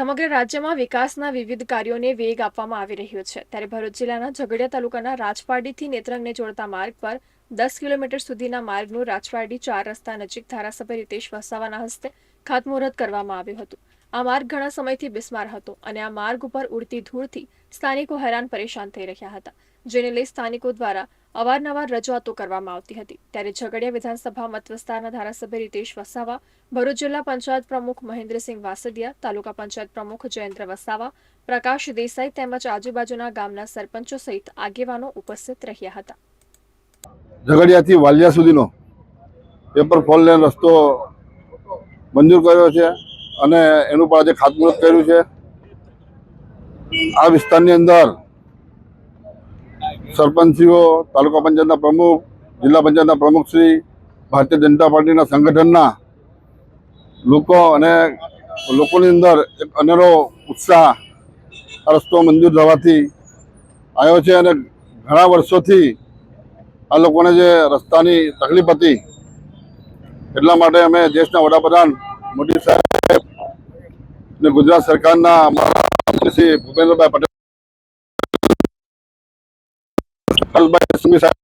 સમગ્ર રાજ્યમાં વિકાસના વિવિધ કાર્યોને વેગ આપવામાં આવી રહ્યો છે. ત્યારે ભરૂચ જિલ્લાના ઝઘડિયા તાલુકાના રાજપારડીથી નેત્રંગને જોડતા માર્ગ પર દસ કિલોમીટર સુધીના માર્ગનું રાજપારડી ચાર રસ્તા નજીક ધારાસભ્ય રીતેશ વસાવાના હસ્તે ખાતમુહૂર્ત કરવામાં આવ્યું હતું. આ માર્ગ ઘણા સમયથી બિસ્માર હતો અને આ માર્ગ ઉપર ઉડતી ધૂળથી સ્થાનિકો હેરાન પરેશાન થઈ રહ્યા હતા, જેને લઈ સ્થાનિકો દ્વારા અવારનવાર રજૂઆતો કરવામાં આવતી હતી. ત્યારે ઝઘડિયા વિધાનસભા મત વિસ્તારના ધારાસભ્ય રીતેશ વસાવા, ભરૂચ જિલ્લા પંચાયત પ્રમુખ મહેન્દ્રસિંહ વાસદિયા, તાલુકા પંચાયત પ્રમુખ જયેન્દ્ર વસાવા, પ્રકાશ દેસાઈ તેમજ આજુબાજુના ગામના સરપંચો સહિત આગેવાનો ઉપસ્થિત રહ્યા હતા. ઝઘડિયાથી વાલિયા સુધીનો પેપર ફોલ રસ્તો મંજૂર કર્યો છે અને એનું પણ આજે ખાતમુહૂર્ત કર્યું છે. આ વિસ્તારની અંદર સરપંચીઓ, તાલુકા પંચાયતના પ્રમુખ, જિલ્લા પંચાયતના પ્રમુખશ્રી ભારતીય જનતા પાર્ટીના સંગઠનના લોકો અને લોકોની અંદર એક અનેરો ઉત્સાહ આ રસ્તો મંજૂર થવાથી આવ્યો છે અને ઘણા વર્ષોથી આ લોકોને જે રસ્તાની તકલીફ હતી એટલા માટે અમે દેશના વડાપ્રધાન મોદી સાહેબ અને ગુજરાત સરકારના અમારા શ્રી ભૂપેન્દ્રભાઈ પટેલ સાહેબ